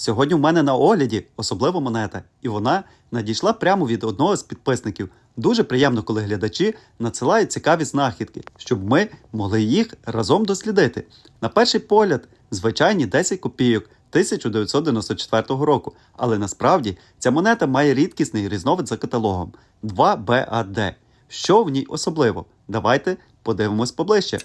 Сьогодні в мене на огляді особлива монета, і вона надійшла прямо від одного з підписників. Дуже приємно, коли глядачі надсилають цікаві знахідки, щоб ми могли їх разом дослідити. На перший погляд, звичайні 10 копійок 1994 року, але насправді ця монета має рідкісний різновид за каталогом 2BAD. Що в ній особливо? Давайте подивимось поближче.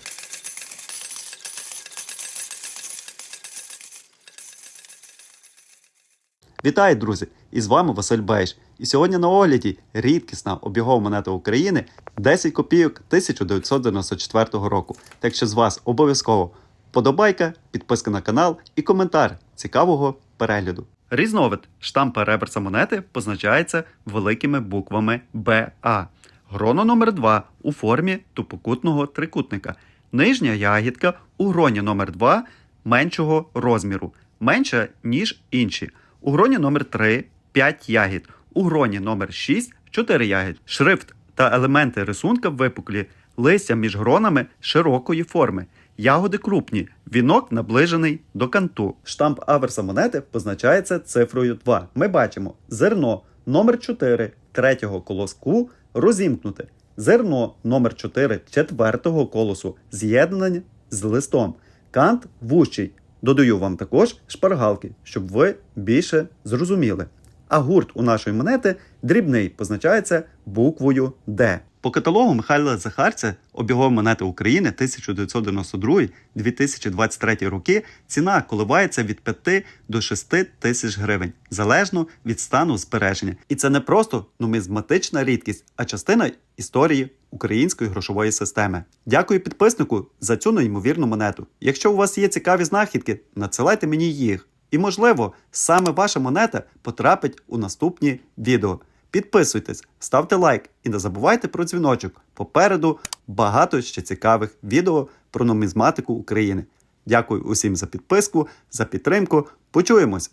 Вітаю, друзі! І з вами Василь Бейш. І сьогодні на огляді рідкісна обігова монета України 10 копійок 1994 року. Так що з вас обов'язково подобайка, підписка на канал і коментар цікавого перегляду. Різновид штампа реверса монети позначається великими буквами БА. Гроно номер 2 у формі тупокутного трикутника. Нижня ягідка у гроні номер 2 меншого розміру, менша, ніж інші. У гроні номер 3 5 ягід. У гроні номер 6 4 ягід. Шрифт та елементи рисунка випуклі, листя між гронами широкої форми. Ягоди крупні, вінок наближений до канту. Штамп аверса монети позначається цифрою 2. Ми бачимо зерно номер 4 третього колоску розімкнуте. Зерно номер 4 четвертого колосу з'єднане з листом. Кант вущий. Додаю вам також шпаргалки, щоб ви більше зрозуміли. А гурт у нашої монети дрібний позначається буквою Д. По каталогу Михайла Захарця обігова монети України 1992-2023 роки ціна коливається від 5 до 6 тисяч гривень, залежно від стану збереження. І це не просто нумізматична рідкість, а частина історії української грошової системи. Дякую підписнику за цю неймовірну монету. Якщо у вас є цікаві знахідки, надсилайте мені їх. І, можливо, саме ваша монета потрапить у наступні відео. Підписуйтесь, ставте лайк і не забувайте про дзвіночок. Попереду багато ще цікавих відео про нумізматику України. Дякую усім за підписку, за підтримку. Почуємось!